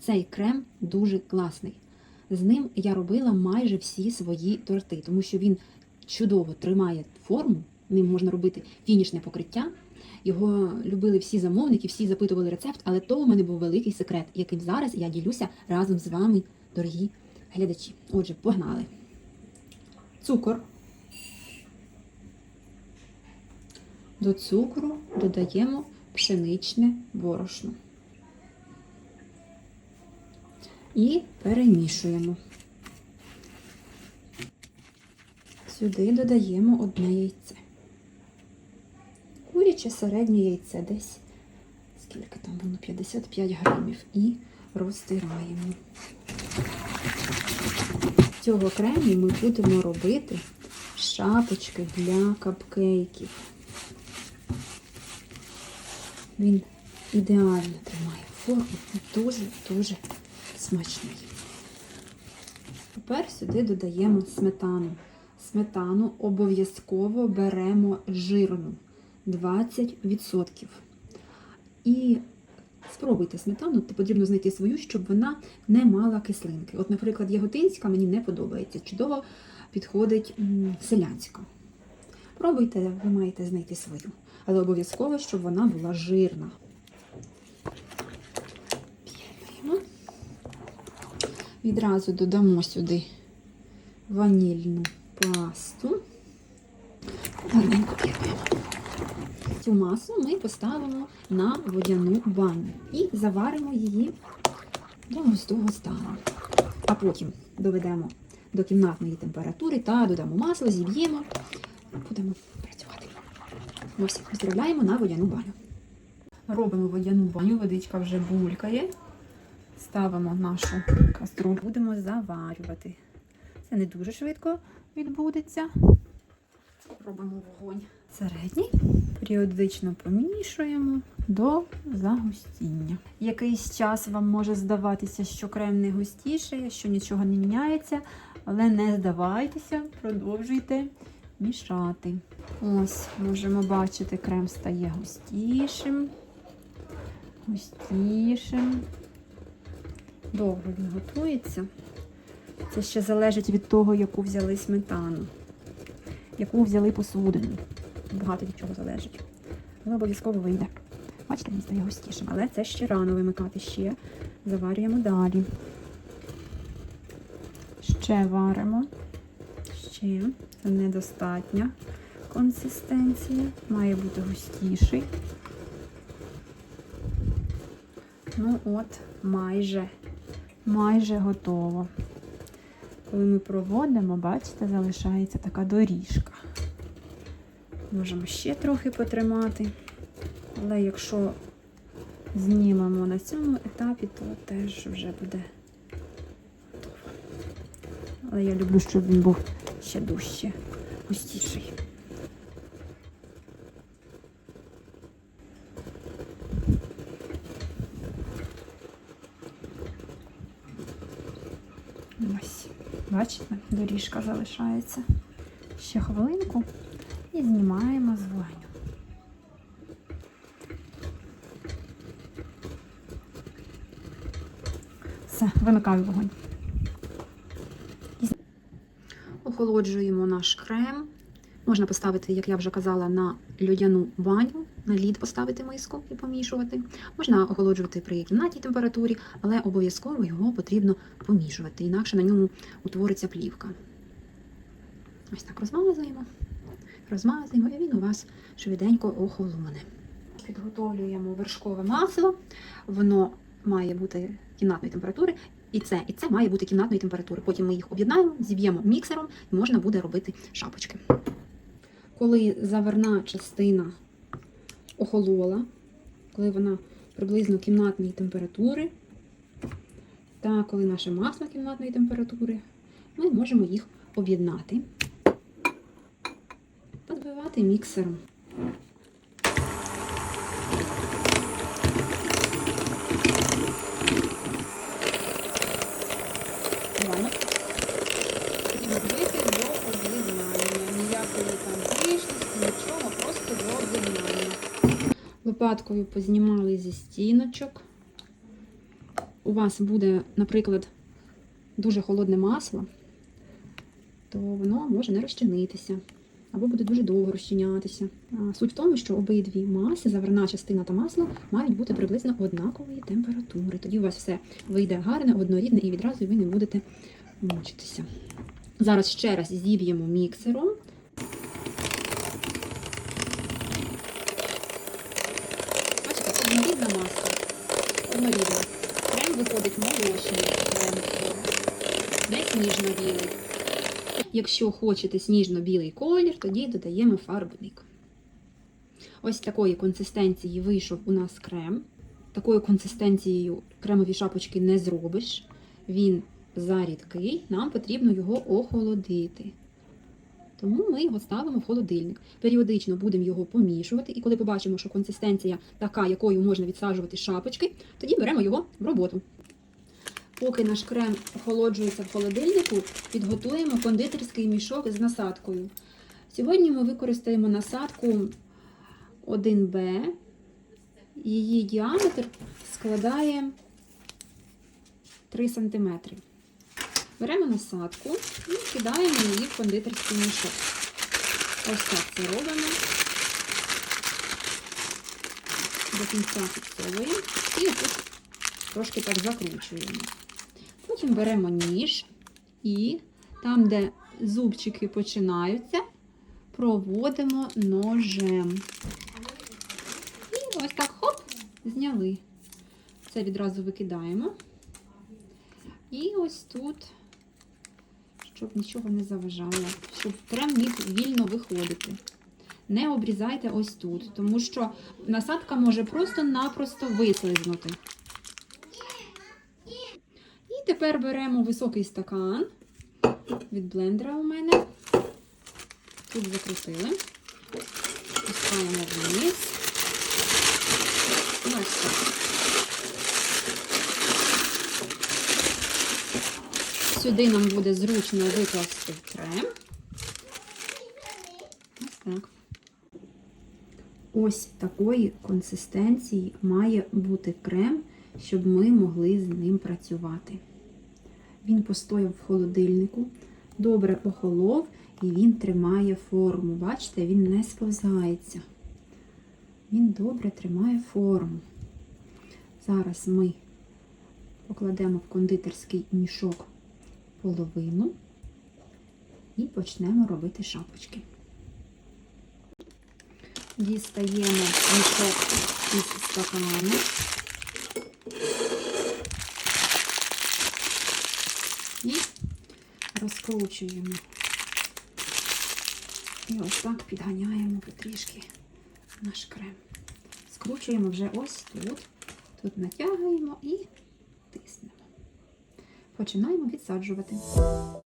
Цей крем дуже класний. З ним я робила майже всі свої торти, тому що він чудово тримає форму, ним можна робити фінішне покриття. Його любили всі замовники, всі запитували рецепт, але то у мене був великий секрет, яким зараз я ділюся разом з вами, дорогі глядачі. Отже, погнали. Цукор. До цукру додаємо пшеничне борошно. І перемішуємо. Сюди додаємо одне яйце. Куряче середнє яйце десь, скільки там воно, 55 грамів. І розтираємо. Цього крему ми будемо робити шапочки для капкейків. Він ідеально тримає форму і дуже-дуже смачний. Тепер сюди додаємо сметану. Сметану обов'язково беремо жирну 20%. І спробуйте сметану, потрібно знайти свою, щоб вона не мала кислинки. От, наприклад, яготинська мені не подобається. Чудово підходить селянська. Пробуйте, ви маєте знайти свою. Але обов'язково, щоб вона була жирна. Відразу додамо сюди ванільну пасту. Цю масу ми поставимо на водяну баню і заваримо її до густого стану. А потім доведемо до кімнатної температури та додамо масло, зіб'ємо. Будемо працювати. Ось, відправляємо на водяну баню. Робимо водяну баню, водичка вже булькає. Ставимо нашу каструлю, будемо заварювати. Це не дуже швидко відбудеться. Робимо вогонь середній. Періодично помішуємо до загустіння. Якийсь час вам може здаватися, що крем не густіше, що нічого не міняється, але не здавайтеся, продовжуйте мішати. Ось, можемо бачити, крем стає густішим, густішим. Довго він готується. Це ще залежить від того, яку взяли сметану, яку взяли посудину. Багато від чого залежить. Але обов'язково вийде. Бачите, він стає густішим. Але це ще рано вимикати. Ще заварюємо далі. Ще варимо. Ще. Це недостатня консистенція. Має бути густіший. Ну от, майже, майже готово. Коли ми проводимо, бачите, залишається така доріжка. Можемо ще трохи потримати. Але якщо знімемо на цьому етапі, то теж вже буде готово. Але я люблю, щоб він був ще дужче, густіший. Ось, бачите, доріжка залишається. Ще хвилинку і знімаємо з вогню. Все, вимикаю вогонь. Охолоджуємо наш крем. Можна поставити, як я вже казала, на льодяну баню, на лід поставити миску і помішувати. Можна охолоджувати при кімнатній температурі, але обов'язково його потрібно помішувати, інакше на ньому утвориться плівка. Ось так розмазуємо, розмазуємо, і він у вас швиденько охолоне. Підготовлюємо вершкове масло, воно має бути кімнатної температури. І це, і це має бути кімнатної температури. Потім ми їх об'єднаємо, зіб'ємо міксером і можна буде робити шапочки. Коли заверна частина охолола, коли вона приблизно кімнатної температури, та коли наше масло кімнатної температури, ми можемо їх об'єднати та збивати міксером. Лопаткою познімали зі стіночок. у вас буде, наприклад, дуже холодне масло, то воно може не розчинитися або буде дуже довго розчинятися. Суть в тому, що обидві маси, заварна частина та масло, мають бути приблизно однакової температури. Тоді у вас все вийде гарне, однорідне і відразу ви не будете мучитися. Зараз ще раз зіб'ємо міксером. Бачите, однорідна маса. Однорідна. Крем виходить молочний, крем. Десь ніжно-білий. Якщо хочете сніжно-білий колір, тоді додаємо фарбник. Ось такої консистенції вийшов у нас крем. Такою консистенцією кремові шапочки не зробиш. Він зарідкий, нам потрібно його охолодити. Тому ми його ставимо в холодильник. Періодично будемо його помішувати, і коли побачимо, що консистенція така, якою можна відсаджувати шапочки, тоді беремо його в роботу. Поки наш крем охолоджується в холодильнику, підготуємо кондитерський мішок з насадкою. Сьогодні ми використаємо насадку 1Б. Її діаметр складає 3 см. Беремо насадку і кидаємо її в кондитерський мішок. Ось так це робимо. До кінця фіксовуємо і тут трошки так закручуємо. Потім беремо ніж і там, де зубчики починаються, проводимо ножем. І ось так хоп, зняли. Це відразу викидаємо. І ось тут, щоб нічого не заважало, щоб крем міг вільно виходити. Не обрізайте ось тут, тому що насадка може просто-напросто вислизнути. І тепер беремо високий стакан від блендера у мене. Тут закрутили. Пускаємо вниз. Ось так. Сюди нам буде зручно викласти крем. Ось так. Ось такої консистенції має бути крем, щоб ми могли з ним працювати. Він постояв в холодильнику, добре охолов і він тримає форму. Бачите, він не сповзається. Він добре тримає форму. Зараз ми покладемо в кондитерський мішок половину і почнемо робити шапочки. Дістаємо мішок із стакану. І розкручуємо. І ось так підганяємо потрішки наш крем. Скручуємо вже ось тут. Тут натягуємо і тиснемо. Починаємо відсаджувати.